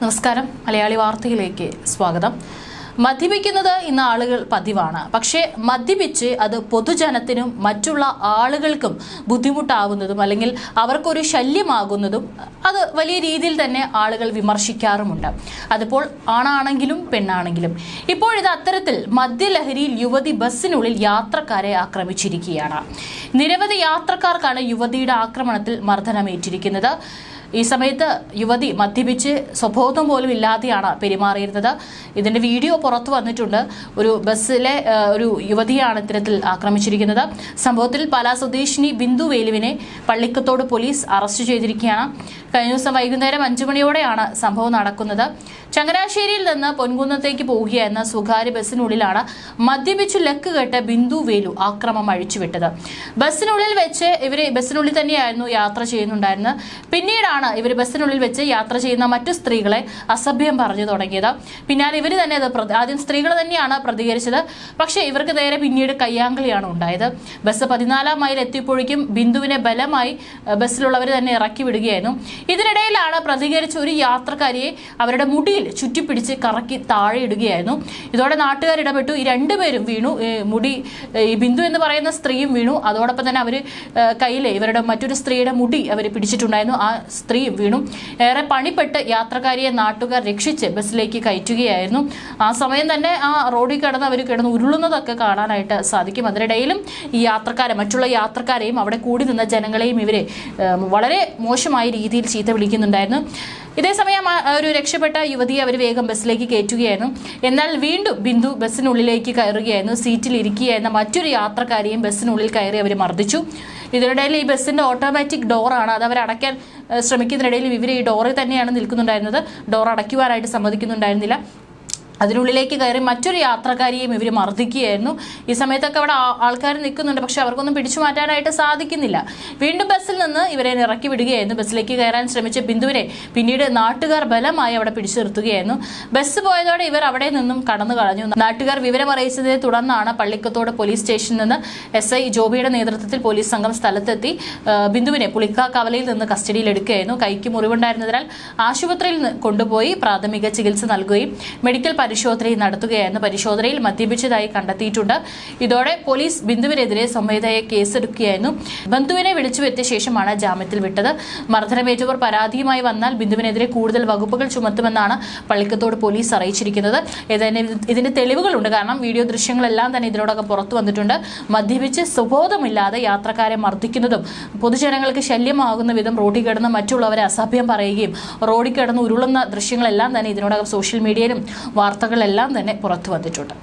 നമസ്കാരം. മലയാളി വാർത്തയിലേക്ക് സ്വാഗതം. മദ്യപിക്കുന്നത് ഇന്ന് ആളുകൾ പതിവാണ്. പക്ഷേ മദ്യപിച്ച് അത് പൊതുജനത്തിനും മറ്റുള്ള ആളുകൾക്കും ബുദ്ധിമുട്ടാവുന്നതും അല്ലെങ്കിൽ അവർക്കൊരു ശല്യമാകുന്നതും അത് വലിയ രീതിയിൽ തന്നെ ആളുകൾ വിമർശിക്കാറുമുണ്ട്. അതിപ്പോൾ ആണാണെങ്കിലും പെണ്ണാണെങ്കിലും. ഇപ്പോഴിത് അത്തരത്തിൽ മദ്യലഹരിയിൽ യുവതി ബസ്സിനുള്ളിൽ യാത്രക്കാരെ ആക്രമിച്ചിരിക്കുകയാണ്. നിരവധി യാത്രക്കാർക്കാണ് യുവതിയുടെ ആക്രമണത്തിൽ മർദ്ദനമേറ്റിരിക്കുന്നത്. ഈ സമയത്ത് യുവതി മദ്യപിച്ച് സ്വബോധം പോലും ഇല്ലാതെയാണ് പെരുമാറിയിരുന്നത്. ഇതിന്റെ വീഡിയോ പുറത്തു വന്നിട്ടുണ്ട്. ഒരു ബസ്സിലെ ഒരു യുവതിയാണ് ഇത്തരത്തിൽ ആക്രമിച്ചിരിക്കുന്നത്. സംഭവത്തിൽ പാലാ സ്വദേശിനി ബിന്ദു വേലുവിനെ പള്ളിക്കത്തോട് പോലീസ് അറസ്റ്റ് ചെയ്തിരിക്കുകയാണ്. കഴിഞ്ഞ ദിവസം വൈകുന്നേരം അഞ്ചു മണിയോടെയാണ് സംഭവം നടക്കുന്നത്. ചങ്ങനാശ്ശേരിയിൽ നിന്ന് പൊൻകുന്നത്തേക്ക് പോകുകയായിരുന്ന സ്വകാര്യ ബസ്സിനുള്ളിലാണ് മദ്യപിച്ചു ലക്ക് കെട്ട് ബിന്ദു വേലു ആക്രമം അഴിച്ചുവിട്ടത്. ബസ്സിനുള്ളിൽ വെച്ച് ഇവർ ബസ്സിനുള്ളിൽ തന്നെയായിരുന്നു യാത്ര ചെയ്യുന്നുണ്ടായിരുന്നത്. പിന്നീടാണ് ഇവർ ബസ്സിനുള്ളിൽ വെച്ച് യാത്ര ചെയ്യുന്ന മറ്റു സ്ത്രീകളെ അസഭ്യം പറഞ്ഞു തുടങ്ങിയത്. പിന്നാലെ ഇവർ തന്നെ ആദ്യം സ്ത്രീകൾ തന്നെയാണ് പ്രതികരിച്ചത്. പക്ഷേ ഇവർക്ക് നേരെ പിന്നീട് കയ്യാങ്കളിയാണ് ഉണ്ടായത്. ബസ് പതിനാലാം മൈൽ എത്തിയപ്പോഴേക്കും ബിന്ദുവിനെ ബലമായി ബസ്സിലുള്ളവർ തന്നെ ഇറക്കി വിടുകയായിരുന്നു. ഇതിനിടയിലാണ് പ്രതികരിച്ച ഒരു യാത്രക്കാരിയെ അവരുടെ മുടിയിൽ ചുറ്റിപ്പിടിച്ച് കറക്കി താഴെ ഇടുകയായിരുന്നു. ഇതോടെ നാട്ടുകാർ ഇടപെട്ടു. ഈ രണ്ടുപേരും വീണു. മുടി ഈ ബിന്ദു എന്ന് പറയുന്ന സ്ത്രീയും വീണു. അതോടൊപ്പം തന്നെ അവർ കയ്യിലെ ഇവരുടെ മറ്റൊരു സ്ത്രീയുടെ മുടി അവർ പിടിച്ചിട്ടുണ്ടായിരുന്നു. ആ സ്ത്രീയും വീണു. ഏറെ പണിപ്പെട്ട് യാത്രക്കാരിയെ നാട്ടുകാർ രക്ഷിച്ച് ബസ്സിലേക്ക് കയറ്റുകയായിരുന്നു. ആ സമയം തന്നെ ആ റോഡിൽ കിടന്ന് അവർ കിടന്ന് ഉരുളുന്നതൊക്കെ കാണാനായിട്ട് സാധിക്കും. അതിനിടയിലും ഈ യാത്രക്കാരെ മറ്റുള്ള യാത്രക്കാരെയും അവിടെ കൂടി നിന്ന ജനങ്ങളെയും ഇവരെ വളരെ മോശമായ രീതിയിൽ ചീത്ത വിളിക്കുന്നുണ്ടായിരുന്നു. ഇതേസമയം ഒരു രക്ഷപ്പെട്ട യുവതിയെ അവർ വേഗം ബസ്സിലേക്ക് കയറ്റുകയായിരുന്നു. എന്നാൽ വീണ്ടും ബിന്ദു ബസ്സിനുള്ളിലേക്ക് കയറുകയായിരുന്നു. സീറ്റിൽ ഇരിക്കുകയായിരുന്ന മറ്റൊരു യാത്രക്കാരെയും ബസ്സിനുള്ളിൽ കയറി അവർ മർദ്ദിച്ചു. ഇതിനിടയിൽ ഈ ബസ്സിന്റെ ഓട്ടോമാറ്റിക് ഡോറാണ് അത് അവരടയ്ക്കാൻ ശ്രമിക്കുന്നതിനിടയിൽ ഇവർ ഈ ഡോറിൽ തന്നെയാണ് നിൽക്കുന്നുണ്ടായിരുന്നത്. ഡോർ അടയ്ക്കുവാനായിട്ട് സമ്മതിക്കുന്നുണ്ടായിരുന്നില്ല. അതിനുള്ളിലേക്ക് കയറി മറ്റൊരു യാത്രക്കാരിയെയും ഇവർ മർദ്ദിക്കുകയായിരുന്നു. ഈ സമയത്തൊക്കെ അവിടെ ആൾക്കാർ നിൽക്കുന്നുണ്ട്. പക്ഷെ അവർക്കൊന്നും പിടിച്ചു മാറ്റാനായിട്ട് സാധിക്കുന്നില്ല. വീണ്ടും ബസ്സിൽ നിന്ന് ഇവരെ ഇറക്കി വിടുകയായിരുന്നു. ബസ്സിലേക്ക് കയറാൻ ശ്രമിച്ച ബിന്ദുവിനെ പിന്നീട് നാട്ടുകാർ ബലമായി അവിടെ പിടിച്ചു നിർത്തുകയായിരുന്നു. ബസ് പോയതോടെ ഇവർ അവിടെ നിന്നും കടന്നു കളഞ്ഞു. നാട്ടുകാർ വിവരമറിയിച്ചതിനെ തുടർന്നാണ് പള്ളിക്കത്തോട് പോലീസ് സ്റ്റേഷനിൽ നിന്ന് എസ് ഐ ജോബിയുടെ നേതൃത്വത്തിൽ പോലീസ് സംഘം സ്ഥലത്തെത്തി ബിന്ദുവിനെ ബിന്ദുവിനെ പുളിക്കാക്കവലയിൽ നിന്ന് കസ്റ്റഡിയിൽ എടുക്കുകയായിരുന്നു. കൈക്ക് മുറിവുണ്ടായിരുന്നതിനാൽ ആശുപത്രിയിൽ കൊണ്ടുപോയി പ്രാഥമിക ചികിത്സ നൽകുകയും മെഡിക്കൽ പരിശോധനയും നടത്തുകയായിരുന്നു. പരിശോധനയിൽ മദ്യപിച്ചതായി കണ്ടെത്തിയിട്ടുണ്ട്. ഇതോടെ പോലീസ് ബിന്ദുവിനെതിരെ സ്വമേധയെ കേസെടുക്കുകയായിരുന്നു. ബന്ധുവിനെ വിളിച്ചു വരുത്തിയ ശേഷമാണ് ജാമ്യത്തിൽ വിട്ടത്. മർദ്ദനമേറ്റവർ പരാതിയുമായി വന്നാൽ ബിന്ദുവിനെതിരെ കൂടുതൽ വകുപ്പുകൾ ചുമത്തുമെന്നാണ് പള്ളിക്കത്തോട് പോലീസ് അറിയിച്ചിരിക്കുന്നത്. ഇതിന് ഇതിന്റെ തെളിവുകളുണ്ട്. കാരണം വീഡിയോ ദൃശ്യങ്ങളെല്ലാം തന്നെ ഇതിനോടൊക്കെ പുറത്തു വന്നിട്ടുണ്ട്. മദ്യപിച്ച് സുബോധമില്ലാതെ യാത്രക്കാരെ മർദ്ദിക്കുന്നതും പൊതുജനങ്ങൾക്ക് ശല്യമാകുന്ന വിധം റോഡിൽ കിടന്ന് മറ്റുള്ളവരെ അസഭ്യം പറയുകയും റോഡിൽ കിടന്ന് ഉരുളുന്ന ദൃശ്യങ്ങളെല്ലാം തന്നെ ഇതിനോടകം സോഷ്യൽ മീഡിയയിലും വാർത്തകളെല്ലാം തന്നെ പുറത്തു വന്നിട്ടുണ്ട്.